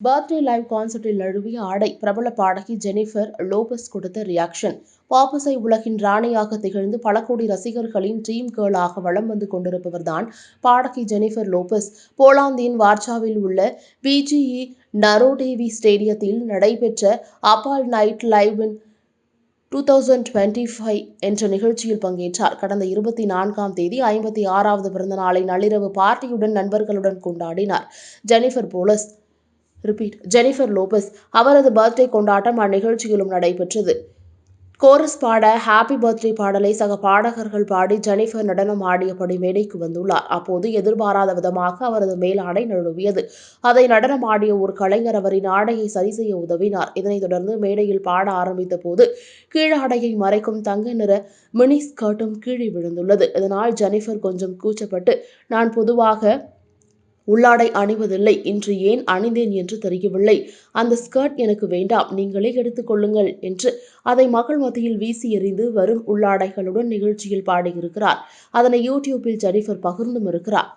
Birthday live கான்சர்ட்டில் நழுவிய ஆடை பிரபல பாடகி ஜெனிஃபர் லோபஸ் கொடுத்த ரியாக்ஷன் பாப்பசை உலகின் ராணியாக திகழ்ந்து பல கோடி ரசிகர்களின் ட்ரீம் கேர்ளாக வலம் வந்து கொண்டிருப்பவர்தான் பாடகி ஜெனிஃபர் லோபஸ். போலாந்தின் வார்ச்சாவில் உள்ள பிஜிஇ நரோடேவி ஸ்டேடியத்தில் நடைபெற்ற அப்பால் நைட் லைவின் டூ தௌசண்ட் டுவெண்ட்டி ஃபைவ் என்ற நிகழ்ச்சியில் பங்கேற்றார். கடந்த இருபத்தி நான்காம் தேதி ஐம்பத்தி ஆறாவது பிறந்த நாளை நள்ளிரவு பார்ட்டியுடன் நண்பர்களுடன் கொண்டாடினார் ஜெனிஃபர் போலஸ். ரிப்பீட் ஜெனிஃபர் லோபஸ் அவரது பர்த்டே கொண்டாட்டம் அந்நிகழ்ச்சியிலும் நடைபெற்றது. கோரஸ் பாட ஹாப்பி பர்த்டே பாடலை சக பாடகர்கள் பாடி ஜெனிஃபர் நடனம் ஆடியபடி மேடைக்கு வந்துள்ளார். அப்போது எதிர்பாராத விதமாக அவரது மேலாடை நழுவியது அதை நடனம் ஆடிய ஒரு கலைஞர் அவரின் ஆடையை சரி செய்ய உதவினார். இதனைத் தொடர்ந்து மேடையில் பாட ஆரம்பித்த போது கீழாடையை மறைக்கும் தங்க நிற மினி ஸ்கர்ட்டும் கீழே விழுந்துள்ளது. இதனால் ஜெனிஃபர் கொஞ்சம் கூச்சப்பட்டு நான் பொதுவாக உள்ளாடை அணிவதில்லை. இன்று ஏன் அணிந்தேன் என்று தெரியவில்லை. அந்த ஸ்கர்ட் எனக்கு வேண்டாம். நீங்களே எடுத்துக்கொள்ளுங்கள் என்று அதை மக்கள் மத்தியில் வீசி எறிந்து வரும் உள்ளாடைகளுடன் நிகழ்ச்சியில் பாடியிருக்கிறார். அதனை யூடியூப்பில் ஜெனிஃபர் பகிர்ந்தும் இருக்கிறார்.